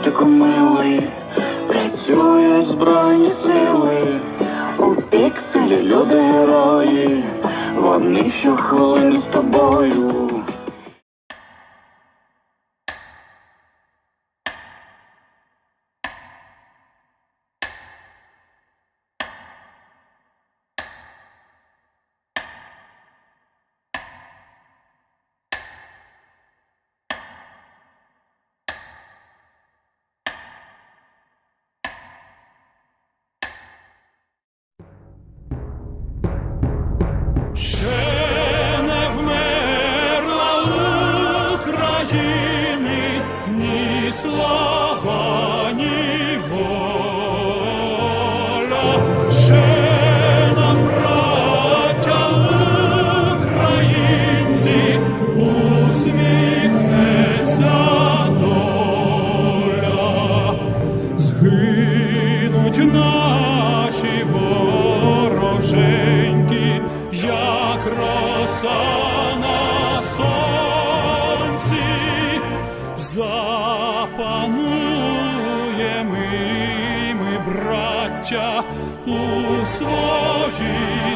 Котику милий, працюють збройні сили, у пікселі люди герої, вони що хвилин з тобою. слава. życia u swoich.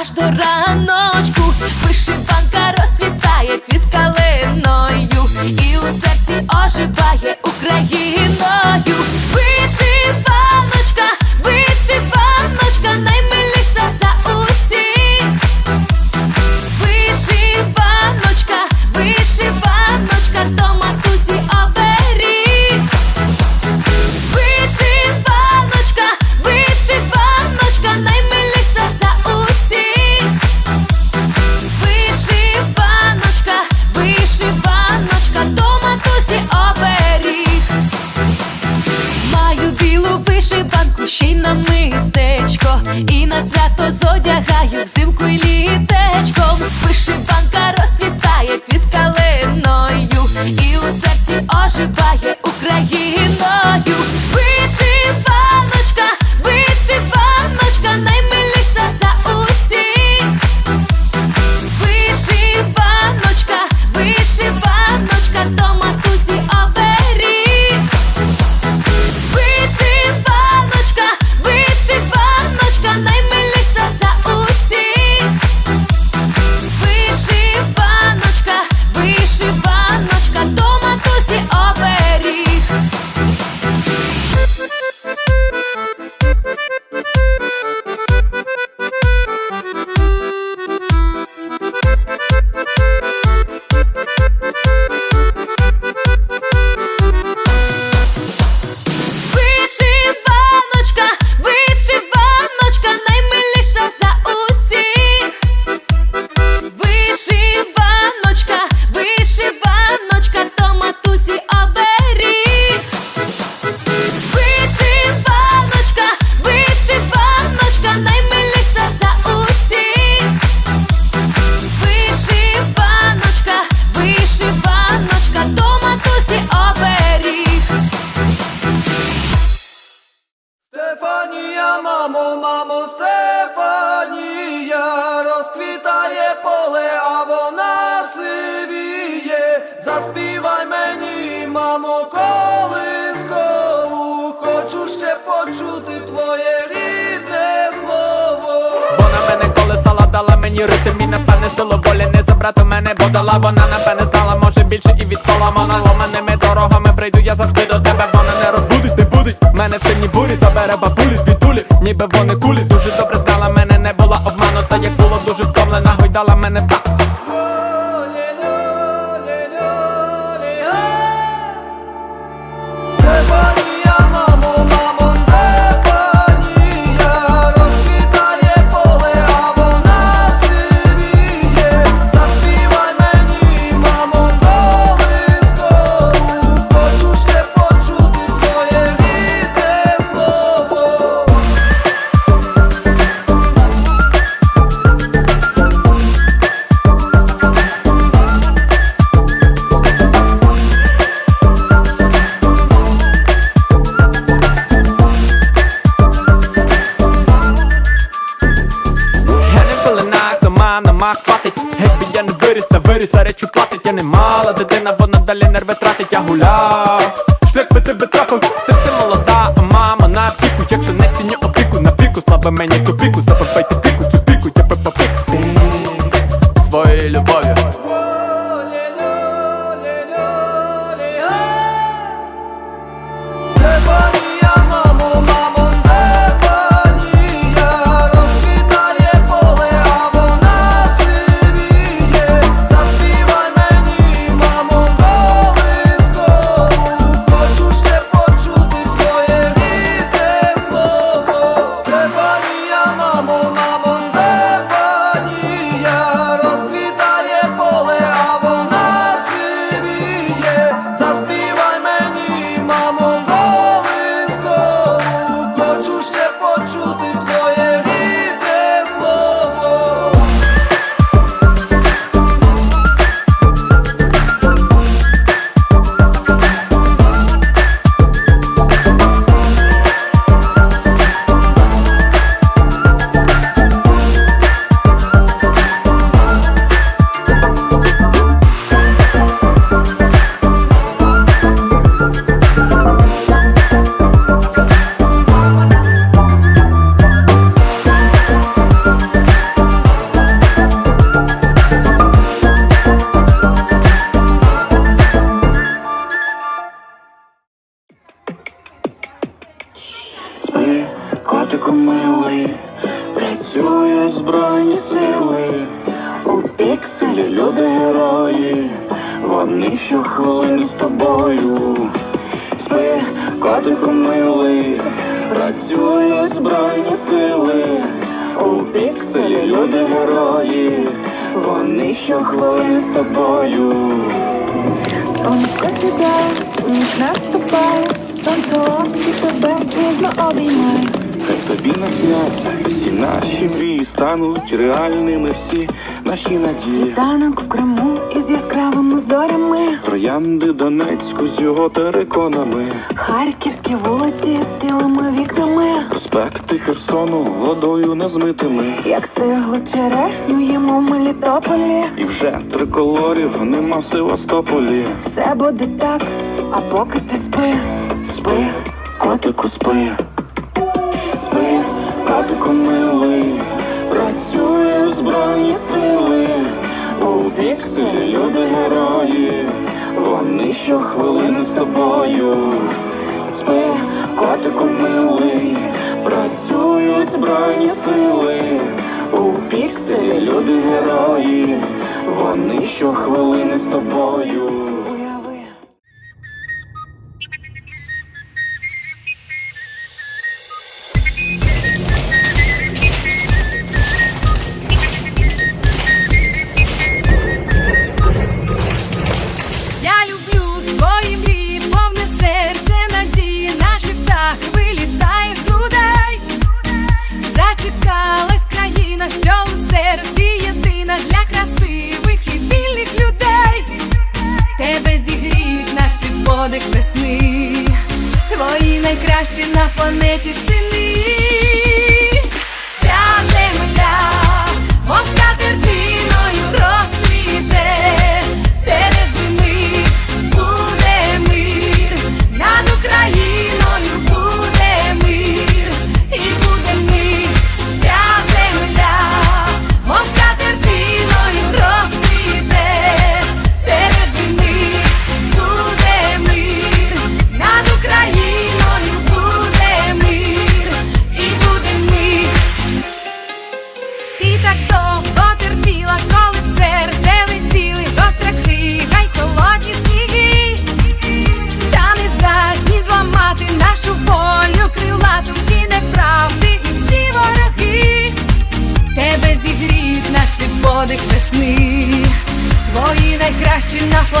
аж до раночку, вишиванка розцвітає цвіткалиною і у серці оживає Україною. вірити мій пане силу волі не забрати мене, бо дала вона напевне знала, може більше і від соломона ломаними дорогами прийду, я завжди до тебе, вона не розбудить, не будить мене в сині бурі, забере бабулі, від тулі, ніби вони кулі дуже гуляв. Шлях би тебе трафив, ти все молода, а мама на піку, якщо не ціню опіку, на піку, слабе мені в тупіку, котику милий, працюють збройні сили, у пікселі люди герої, вони щохвилин з тобою. Спи, котику милий, працюють збройні сили, у пікселі люди герої, вони щохвилин з тобою. Сонечко сідає, ніч наступає, сонце лапки тебе ніжно обіймає. Хай тобі насняться, всі наші мрії стануть реальними всі наші надії. Танок в Криму із яскравими зорями, Троянди Донецьку з його териконами, харківські вулиці з цілими вікнами, проспекти Херсону водою незмитими. як стигло черешню їмо в Мелітополі. І вже триколорів нема в Севастополі. Все буде так, а поки ти спи, Спи, котику, спи, збройні сили, у пікселі люди герої, вони щохвилини з тобою. Спи, котику милий, працюють збройні сили, у пікселі люди герої, вони щохвилини з тобою. Весни. Твої найкращі на планеті сини. Вся земля, мов скатертиною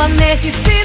найкращі на